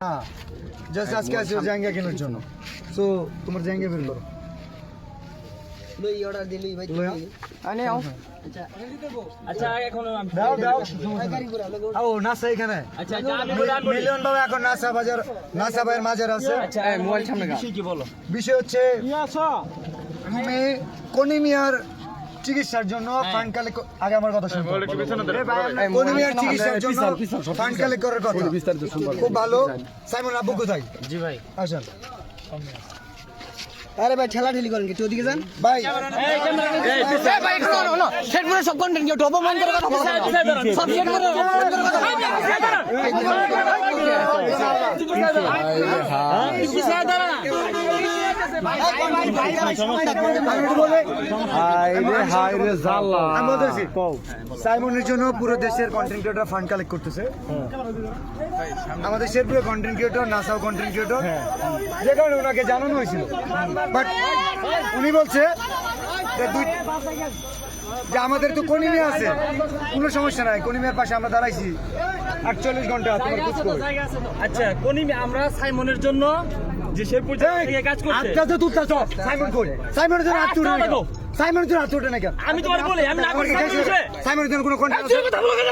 হ্যাঁ জাস্ট আজকে আছে জায়গা কেনার জন্য। সো তোমার জায়গা বের করো। লই অর্ডার দিলি ভাই লইয়া। আনে আও। এখন আমি- দাও দাও গাড়ি ঘোড়া লগো ও নাসা এখানে। আমি বলে আনব। মিলিয়ন বাবা এখন নাসা বাজার নাসা আছে। বিষয় বিষয় হচ্ছে তুমি কনিমিয়ার চিকিৎসার জন্য ফান্ড কালেক্ট আগে আমার কথা শুনতে। কনিমিয়ার চিকিৎসার জন্য ফান্ড কালেক্ট করার কথা। খুব ভালো। সাইমন আব্বু কোথায়? জি ভাই। আসেন। আরে ভাই ঠেলা ঠেলি করেন কি? ওদিকে যান। ভাই সেট করে সব কন্টেন্ট কেউ টপ অপমান করে কথা বলো সব সেট করে কথা বলো আমি বলতেছি সাইমনের জন্য পুরো দেশের কন্টেন্ট ক্রিয়েটর ফান্ড কালেক্ট করতেছে। আমাদের শেরপুরে কন্টেন্ট ক্রিয়েটর নাসাও কন্টেন্ট ক্রিয়েটর যে কারণে ওনাকে জানানো হয়েছিল। বাট উনি বলছে যে আমাদের তো কনিমিয়া আছে কোনো সমস্যা নাই কনিমিয়ার পাশে আমরা দাঁড়াইছি আটচল্লিশ ঘণ্টা তোমার খোঁজ আচ্ছা কোনি আমরা সাইমনের জন্য যে শেরপুর থেকে কাজ করছে আটটা তো তুলতে সাইমন কই সাইমনের জন্য হাত তুলে আটটা সাইমনের জন্য হাত তুলে না কেন আমি তোমার বলি আমি না করি কি কাজ করছে সাইমনের জন্য কোনো আছে কথা বলো কেন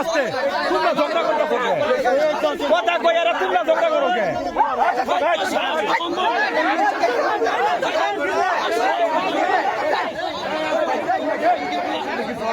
আস্তে তোমরা ঝগড়া করতে কথা কই তোমরা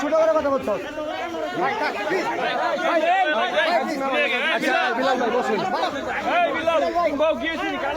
ছোট করে কথা বলছো এই বিলাল বাউ গিয়েছি কাল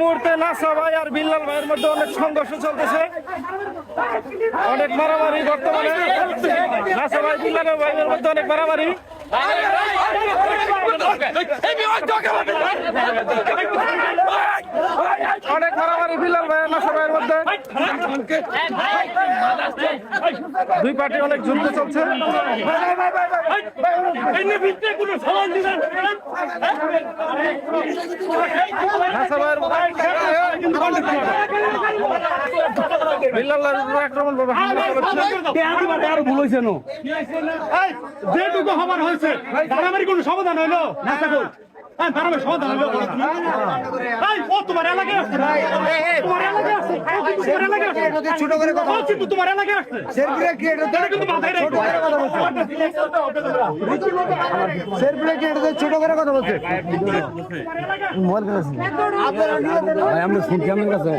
মুহূর্তে নাসা ভাই আর বিল্লাল ভাইয়ের মধ্যে অনেক সংঘর্ষ চলতেছে। অনেক মারামারি বর্তমানে। নাসা ভাই, বিল্লাল ভাইয়ের মধ্যে অনেক মারামারি। ভাই মধ্যে? দুই পার্টি অনেক যুদ্ধ চলছে। আক্রমণ আরও ভুল হয়েছে যেটুকু হবার হয়েছে কোনো সমাধান হইল না। হ্যাঁ মারামারি সমাধান হইল এই, ও তোমার এলাকায় আসছে তোমার এলাকায় আসছে? তোমার এলাকায় আসছে। ছোট করে কথা তোমার এলাকায় আসছে। ক্রিয়েটর কিন্তু মাথায় বলছে। শেরপুরে ক্রিয়েটর ছোট করে কথা বলছে। আমরা শুনছি আমার কাছে।